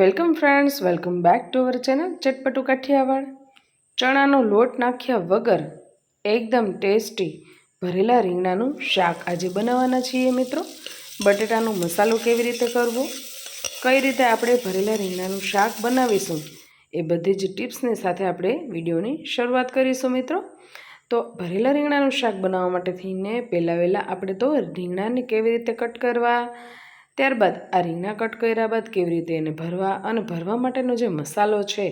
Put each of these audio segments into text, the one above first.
Welcome friends, welcome back to our channel Chatpatu Kathiyawad. ચણાનો લોટ નાખ્યા વગર એકદમ ટેસ્ટી ભરેલા રીંગણાનું શાક આજે બનાવવાના છીએ મિત્રો. બટેટાનો મસાલો કેવી રીતે કરવો? કઈ રીતે આપણે ભરેલા રીંગણાનું શાક બનાવીશું? એ બધી જ ટિપ્સની સાથે આપણે વિડીયોની શરૂઆત કરીશું મિત્રો. તો ભરેલા રીંગણાનું શાક બનાવવા માટે થઈને પહેલાં વહેલાં આપણે તો રીંગણાને કેવી રીતે કટ કરવા? ત્યારબાદ આ રીંગણા કટ કર્યા બાદ કેવી રીતે એને ભરવા અને ભરવા માટેનો જે મસાલો છે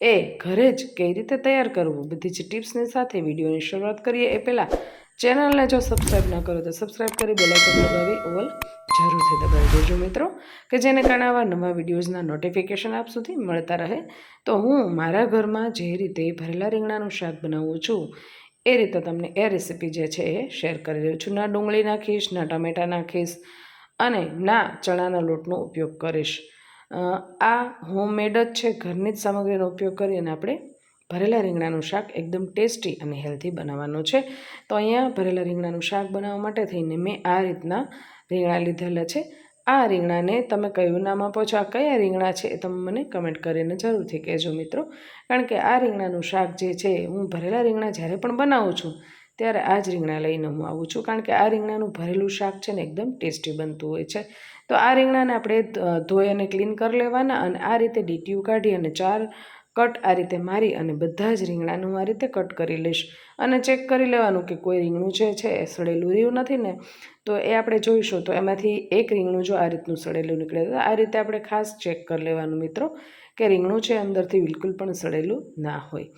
એ ઘરે જ કઈ રીતે તૈયાર કરવું? બધી જ ટિપ્સની સાથે વિડીયોની શરૂઆત કરીએ. એ પહેલાં ચેનલને જો સબસ્ક્રાઈબ ન કરો તો સબસ્ક્રાઈબ કરી બેલાઇકન દબાવી, ઓલ જરૂરથી દબાવી દેજો મિત્રો, કે જેને કારણે આવા નવા વિડીયોઝના નોટિફિકેશન આપ સુધી મળતા રહે. તો હું મારા ઘરમાં જે રીતે ભરેલા રીંગણાનું શાક બનાવું છું, એ રીતે તમને એ રેસીપી જે છે એ શેર કરી રહ્યું છું. ના ડુંગળી નાખીશ, ના ટમેટાં નાખીશ અને ના ચણાના લોટનો ઉપયોગ કરીશ. આ હોમમેડ જ છે. ઘરની જ સામગ્રીનો ઉપયોગ કરી અને આપણે ભરેલા રીંગણાનું શાક એકદમ ટેસ્ટી અને હેલ્ધી બનાવવાનું છે. તો અહીંયા ભરેલા રીંગણાનું શાક બનાવવા માટે થઈને મેં આ રીતના રીંગણા લીધેલા છે. આ રીંગણાને તમે કયું નામ આપો છો? આ કયા રીંગણા છે એ તમે મને કમેન્ટ કરીને જરૂરથી કહેજો મિત્રો. કારણ કે આ રીંગણાનું શાક જે છે, હું ભરેલા રીંગણા જ્યારે પણ બનાવું છું ત્યારે આ જ રીંગણા લઈને હું આવું છું. કારણ કે આ રીંગણાનું ભરેલું શાક છે ને એકદમ ટેસ્ટી બનતું હોય છે. તો આ રીંગણાને આપણે ધોઈ અને ક્લીન કરી લેવાના અને આ રીતે ડીટીયું કાઢી અને ચાર કટ આ રીતે મારી અને બધા જ રીંગણાનું હું આ રીતે કટ કરી લઈશ. અને ચેક કરી લેવાનું કે કોઈ રીંગણું જે છે એ સડેલું રહ્યું નથી ને, તો એ આપણે જોઈશું. તો એમાંથી એક રીંગણું જો આ રીતનું સડેલું નીકળે તો આ રીતે આપણે ખાસ ચેક કરી લેવાનું મિત્રો, કે રીંગણું છે અંદરથી બિલકુલ પણ સડેલું ના હોય.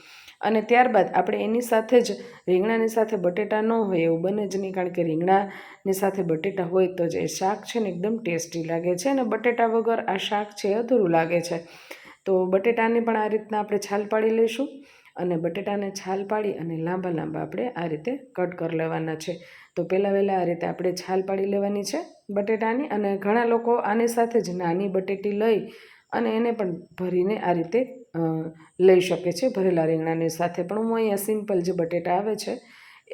અને ત્યારબાદ આપણે એની સાથે જ રીંગણાની સાથે બટેટા ન હોય એવું બને જ નહીં, કારણ કે રીંગણાની સાથે બટેટા હોય તો જ એ શાક છે ને એકદમ ટેસ્ટી લાગે છે અને બટેટા વગર આ શાક છે અધૂરું લાગે છે. તો બટેટાને પણ આ રીતના આપણે છાલ પાડી લઈશું અને બટેટાને છાલ પાડી અને લાંબા લાંબા આપણે આ રીતે કટ કરી લેવાના છે. તો પહેલાં વહેલાં આ રીતે આપણે છાલ પાડી લેવાની છે બટેટાની અને ઘણા લોકો આની સાથે જ નાની બટેટી લઈ અને એને પણ ભરીને આ રીતે લઈ શકે છે. ભરેલા રીંગણાની સાથે પણ હું અહીંયા સિમ્પલ જે બટેટા આવે છે,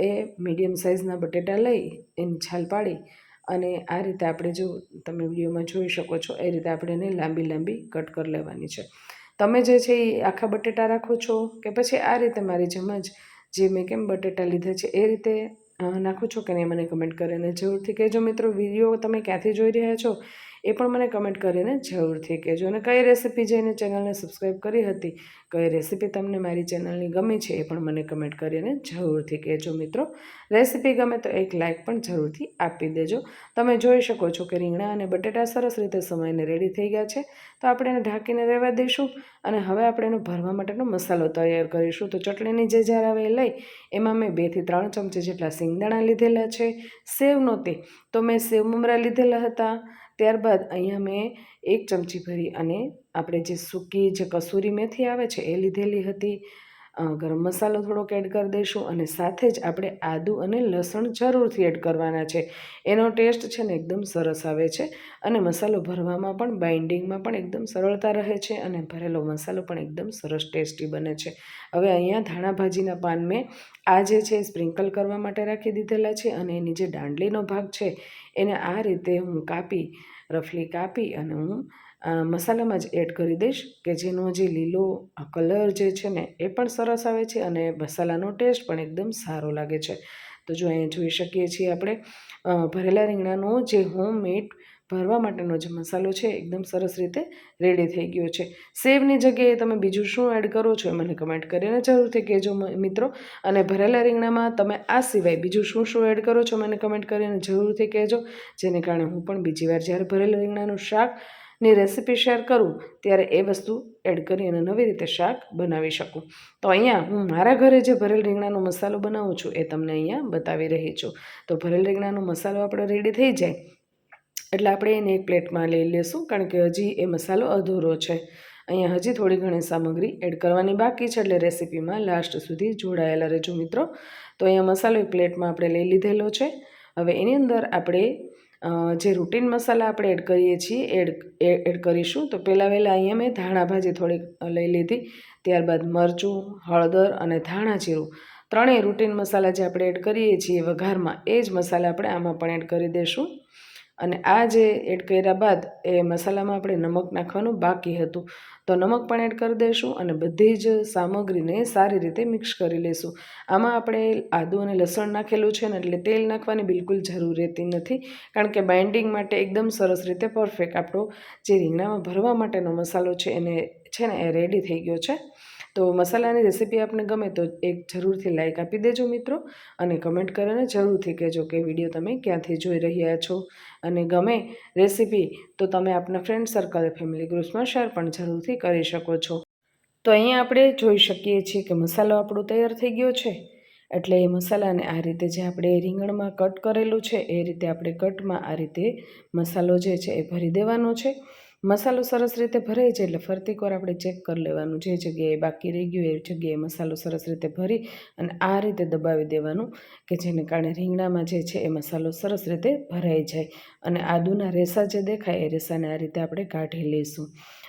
એ મીડિયમ સાઇઝના બટેટા લઈ, એની છાલ પાડી અને આ રીતે આપણે જો તમે વિડીયોમાં જોઈ શકો છો, એ રીતે આપણે એને લાંબી લાંબી કટ કરી લેવાની છે. તમે જે છે એ આખા બટેટા રાખો છો કે પછી આ રીતે મારી જેમ જ જે મેં કેમ બટેટા લીધા છે, એ રીતે નાખો છો કે નહીં મને કમેન્ટ કરીને જરૂરથી કહેજો. મિત્રો, વીડિયો તમે ક્યાંથી જોઈ રહ્યા છો? એ પણ મને કમેન્ટ કરીને જરૂરથી કહેજો. અને કઈ રેસીપી જઈને ચેનલને સબસ્ક્રાઈબ કરી હતી, કઈ રેસીપી તમને મારી ચેનલની ગમી છે એ પણ મને કમેન્ટ કરીને જરૂરથી કહેજો મિત્રો. રેસીપી ગમે તો એક લાઇક પણ જરૂરથી આપી દેજો. તમે જોઈ શકો છો કે રીંગણા અને બટેટા સરસ રીતે સમયને રેડી થઈ ગયા છે. તો આપણે એને ઢાંકીને રહેવા દઈશું. અને હવે આપણે એનો ભરવા માટેનો મસાલો તૈયાર કરીશું. તો ચટણીની જે જાર આવે એ લઈ, એમાં મેં બેથી ત્રણ ચમચી જેટલા સિંગદાણા લીધેલા છે. સેવ નહોતી, તો મેં સેવ મમરા લીધેલા હતા. ત્યારબાદ અહીંયા મેં એક ચમચી ભરી અને આપણે જે સૂકી જે કસૂરી મેથી આવે છે એ લીધેલી હતી. ગરમ મસાલો થોડોક એડ કરી દઈશું અને સાથે જ આપણે આદુ અને લસણ જરૂરથી એડ કરવાના છે. એનો ટેસ્ટ છે ને એકદમ સરસ આવે છે અને મસાલો ભરવામાં પણ બાઇન્ડિંગમાં પણ એકદમ સરળતા રહે છે અને ભરેલો મસાલો પણ એકદમ સરસ ટેસ્ટી બને છે. હવે અહીંયા ધાણા ભાજીના પાન મેં આ જે છે સ્પ્રિંકલ કરવા માટે રાખી દીધેલા છે અને એની જે દાંડલીનો ભાગ છે એને આ રીતે હું કાપી, રફલી કાપી અને હું મસાલામાં જ એડ કરી દઈશ કે જેનો જે લીલો કલર જે છે ને, એ પણ સરસ આવે છે અને મસાલાનો ટેસ્ટ પણ એકદમ સારો લાગે છે. તો જો અહીં જોઈ શકીએ છીએ આપણે ભરેલા રીંગણાનો જે હોમમેડ ભરવા માટેનો જે મસાલો છે, એકદમ સરસ રીતે રેડી થઈ ગયો છે. સેવની જગ્યાએ તમે બીજું શું એડ કરો છો એ મને કમેન્ટ કરીને જરૂરથી કહેજો મિત્રો. અને ભરેલા રીંગણામાં તમે આ સિવાય બીજું શું શું એડ કરો છો મને કમેન્ટ કરીને જરૂરથી કહેજો. જેને કારણે હું પણ બીજી વાર જ્યારે ભરેલા રીંગણાનું શાક ની રેસીપી શેર કરું, ત્યારે એ વસ્તુ એડ કરી અને નવી રીતે શાક બનાવી શકું. તો અહીંયા હું મારા ઘરે જે ભરેલ રીંગણાનો મસાલો બનાવું છું, એ તમને અહીંયા બતાવી રહી છું. તો ભરેલ રીંગણાનો મસાલો આપણો રેડી થઈ જાય, એટલે આપણે એને એક પ્લેટમાં લઈ લેશું, કારણ કે હજી એ મસાલો અધૂરો છે. અહીંયા હજી થોડી ઘણી સામગ્રી એડ કરવાની બાકી છે, એટલે રેસીપીમાં લાસ્ટ સુધી જોડાયેલા રહેજો મિત્રો. તો અહીંયા મસાલો એક પ્લેટમાં આપણે લઈ લીધેલો છે. હવે એની અંદર આપણે જે રૂટીન મસાલા આપણે એડ કરીએ છીએ એડ એડ કરીશું, તો પહેલાં વહેલાં અહીંયા મેં ધાણા ભાજી થોડીક લઈ લીધી. ત્યારબાદ મરચું, હળદર અને ધાણા જીરું. ત્રણેય રૂટીન મસાલા જે આપણે એડ કરીએ છીએ વઘારમાં, એ જ મસાલા આપણે આમાં પણ એડ કરી દઈશું અને આ જે એડ કર્યા બાદ એ મસાલામાં આપણે નમક નાખવાનું બાકી હતું. તો નમક પણ એડ કરી દઈશું અને બધી જ સામગ્રીને સારી રીતે મિક્સ કરી લઈશું. આમાં આપણે આદુ અને લસણ નાખેલું છે ને એટલે તેલ નાખવાની બિલકુલ જરૂર રહેતી નથી. કારણ કે બાઇન્ડિંગ માટે એકદમ સરસ રીતે પરફેક્ટ આપણો જે રીંગણામાં ભરવા માટેનો મસાલો છે એને છે ને એ રેડી થઈ ગયો છે. તો મસાલાની રેસીપી આપને ગમે તો એક જરૂરથી લાઇક આપી દેજો મિત્રો અને કમેન્ટ કરીને જરૂરથી કહેજો કે વીડિયો તમે ક્યાંથી જોઈ રહ્યા છો. અને ગમે રેસીપી તો તમે આપના ફ્રેન્ડ સર્કલ ફેમિલી ગ્રુપ્સમાં શેર પણ જરૂરથી કરી શકો છો. તો અહીંયા આપણે જોઈ શકીએ છીએ કે મસાલો આપણો તૈયાર થઈ ગયો છે. એટલે એ મસાલાને આ રીતે જે આપણે રીંગણમાં કટ કરેલું છે, એ રીતે આપણે કટમાં આ રીતે મસાલો જે છે એ ભરી દેવાનો છે. મસાલો સરસ રીતે ભરાઈ જાય એટલે ફરતી કોર આપણે ચેક કરી લેવાનું. જે જગ્યાએ બાકી રહી ગયું એ જગ્યાએ મસાલો સરસ રીતે ભરી અને આ રીતે દબાવી દેવાનું કે જેને કારણે રીંગણામાં જે છે એ મસાલો સરસ રીતે ભરાઈ જાય. અને આદુના રેસા જે દેખાય એ રેસાને આ રીતે આપણે કાઢી લઈશું.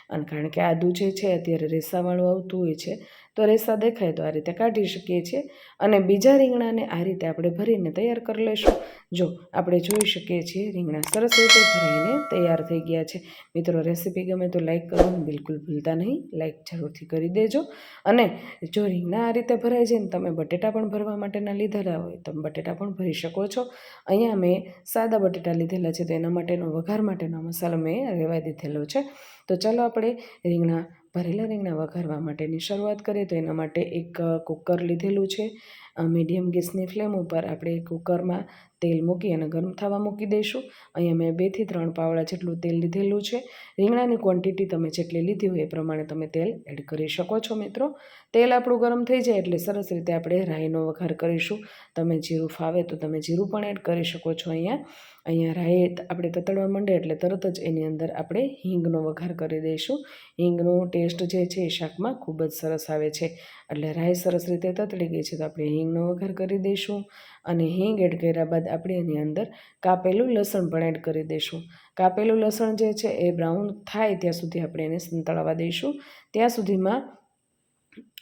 અને કારણ કે આદુ જે છે અત્યારે રેસાવાળું આવતું હોય છે તો રેસા દેખાય તો આ રીતે કાઢી શકીએ છીએ અને બીજા રીંગણાને આ રીતે આપણે ભરીને તૈયાર કરી લઈશું. જો આપણે જોઈ શકીએ છીએ રીંગણા સરસ રીતે ભરાઈને તૈયાર થઈ ગયા છે. મિત્રો, રેસીપી ગમે તો લાઈક કરવાનું બિલકુલ ભૂલતા નહીં. લાઈક જરૂરથી કરી દેજો. અને જો રીંગણા આ રીતે ભરાય છે ને તમે બટેટા પણ ભરવા માટેના લીધેલા હોય તમે બટેટા પણ ભરી શકો છો. અહીંયા મેં સાદા બટેટા લીધેલા છે તો એના માટેનો વઘાર માટેનો મસાલો મેં રેવા દીધેલો છે. તો ચાલો આપણે રીંગણા ભરેલા રીંગણા વઘારવા માટેની શરૂઆત કરીએ તો એના માટે એક કુકર લીધેલું છે. મીડિયમ ગેસની ફ્લેમ ઉપર આપણે કુકરમાં તેલ મૂકી અને ગરમ થવા મૂકી દઈશું અહીંયા મેં બેથી ત્રણ પાવડા જેટલું તેલ લીધેલું છે. રીંગણાની ક્વોન્ટિટી તમે જેટલી લીધી હોય એ પ્રમાણે તમે તેલ એડ કરી શકો છો મિત્રો. તેલ આપણું ગરમ થઈ જાય એટલે સરસ રીતે આપણે રાઈનો વઘાર કરીશું. તમે જીરું ફાવે તો તમે જીરું પણ એડ કરી શકો છો અહીંયા. અહીંયા રાઈ આપણે તતડવા માંડે એટલે તરત જ એની અંદર આપણે હિંગનો વઘાર કરી દઈશું હિંગનો ટેસ્ટ જે છે એ શાકમાં ખૂબ જ સરસ આવે છે. એટલે રાઈ સરસ રીતે તતડી ગઈ છે તો આપણે હિંગનો વઘાર કરી દઈશું અને હિંગ એડ કર્યા બાદ આપણે એની અંદર કાપેલું લસણ પણ એડ કરી દઈશું. કાપેલું લસણ જે છે એ બ્રાઉન થાય ત્યાં સુધી આપણે એને સંતળાવા દઈશું. ત્યાં સુધીમાં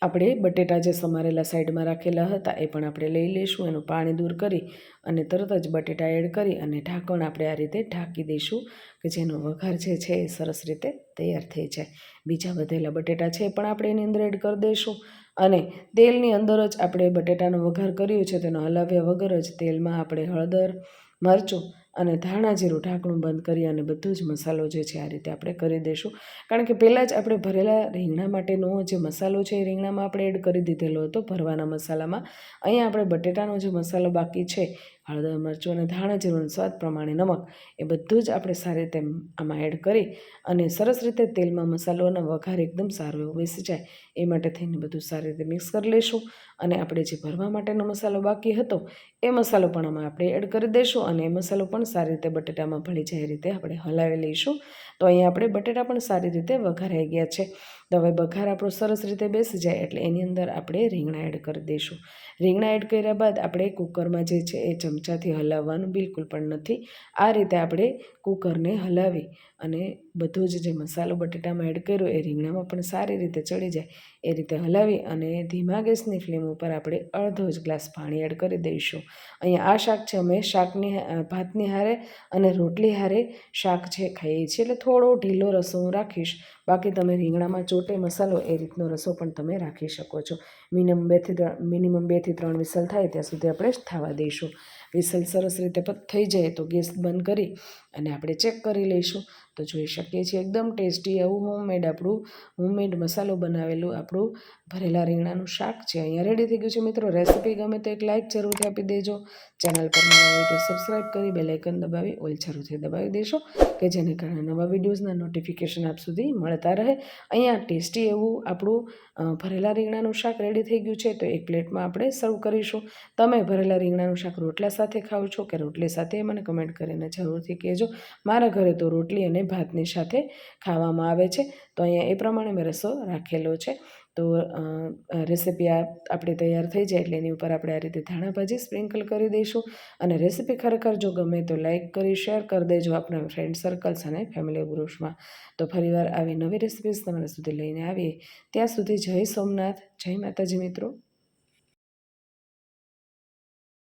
આપણે બટેટા જે સમારેલા સાઈડમાં રાખેલા હતા એ પણ આપણે લઈ લઈશું, એનું પાણી દૂર કરી અને તરત જ બટેટા એડ કરી અને ઢાંકણ આપણે આ રીતે ઢાંકી દઈશું કે જેનો વઘાર જે છે એ સરસ રીતે તૈયાર થઈ જાય. બીજા વધેલા બટેટા છે એ પણ આપણે એની અંદર એડ કરી દઈશું. અને તેલની અંદર જ આપણે બટેટાનો વઘાર કર્યો છે, તેનો હલાવ્યા વગર જ તેલમાં આપણે હળદર, મરચું અને ધાણા જીરું ઢાંકણું બંધ કરી અને બધું જ મસાલો જે છે આ રીતે આપણે કરી દઈશું. કારણ કે પહેલાં જ આપણે ભરેલા રીંગણા માટેનો જે મસાલો છે એ રીંગણામાં આપણે એડ કરી દીધેલો હતો, ભરવાના મસાલામાં. અહીંયા આપણે બટેટાનો જે મસાલો બાકી છે હળદર, મરચું અને ધાણા જીરું સ્વાદ પ્રમાણે નમક, એ બધું જ આપણે સારી રીતે આમાં એડ કરી અને સરસ રીતે તેલમાં મસાલોના વઘાર એકદમ સારો એવો બેસી જાય, એ માટે થઈને બધું સારી રીતે મિક્સ કરી લઈશું. અને આપણે જે ભરવા માટેનો મસાલો બાકી હતો, એ મસાલો પણ આમાં આપણે એડ કરી દઈશું અને એ મસાલો પણ સારી રીતે બટેટામાં ભળી જાય એ રીતે આપણે હલાવી લઈશું. તો અહીંયા આપણે બટેટા પણ સારી રીતે વઘારાઈ ગયા છે. તો હવે બઘાર આપણો સરસ રીતે બેસી જાય એટલે એની અંદર આપણે રીંગણા એડ કરી દઈશું. રીંગણા એડ કર્યા બાદ આપણે કુકરમાં જે છે એ ચમચાથી હલાવવાનું બિલકુલ પણ નથી. આ રીતે આપણે કુકરને હલાવી અને બધો જ જે મસાલો બટેટામાં એડ કર્યો એ રીંગણામાં પણ સારી રીતે ચડી જાય. એ રીતે હલાવી અને ધીમા ગેસની ફ્લેમ ઉપર આપણે અડધો જ ગ્લાસ પાણી એડ કરી દઈશું. અહીંયા આ શાક છે, અમે શાકની ભાતની હારે અને રોટલી હારે શાક છે ખાઈએ છીએ. એટલે થોડો ઢીલો રસો હું રાખીશ. બાકી તમે રીંગણામાં ચોટે મસાલો એ રીતનો રસો પણ તમે રાખી શકો છો. મિનિમમ બેથી ત્રણ, મિનિમમ બેથી ત્રણ વિસલ થાય ત્યાં સુધી આપણે થવા દઈશું. વિસલ સરસ રીતે થઈ જાય તો ગેસ બંધ કરી અને આપણે ચેક કરી લઈશું. તો જોઈ શકીએ છીએ, એકદમ ટેસ્ટી એવું હોમમેડ આપણું હોમમેડ મસાલો બનાવેલું આપણું ભરેલા રીંગણાનું શાક છે. અહીંયા રેડી થઈ ગયું છે મિત્રો. રેસીપી ગમે તો એક લાઇક જરૂરથી આપી દેજો. ચેનલ પર નવા હોય તો સબસ્ક્રાઈબ કરી બેલાઇકન દબાવી, ઓલ જરૂરથી દબાવી દેશો, કે જેને કારણે નવા વિડીયોઝના નોટિફિકેશન આપ સુધી મળતા રહે. અહીંયા ટેસ્ટી એવું આપણું ભરેલા રીંગણાનું શાક રેડી થઈ ગયું છે, તો એક પ્લેટમાં આપણે સર્વ કરીશું. તમે ભરેલા રીંગણાનું શાક રોટલા સાથે ખાઓ છો કે રોટલી સાથે મને કમેન્ટ કરીને જરૂરથી કહેજો. મારા ઘરે તો રોટલી અને ભાતની સાથે ખાવામાં આવે છે. તો અહીંયા એ પ્રમાણે મેં રસો રાખેલો છે. તો રેસીપી આ આપણી તૈયાર થઈ જાય એટલે એની ઉપર આપણે આ રીતે ધાણા ભાજી સ્પ્રિંકલ કરી દઈશું. અને રેસીપી ખરેખર જો ગમે તો લાઇક કરી શેર કરી દેજો આપણા ફ્રેન્ડ સર્કલ્સ અને ફેમિલી ગ્રુપ્સમાં તો ફરીવાર આવી નવી રેસીપીઝ તમારા સુધી લઈને આવીએ. ત્યાં સુધી જય સોમનાથ, જય માતાજી મિત્રો.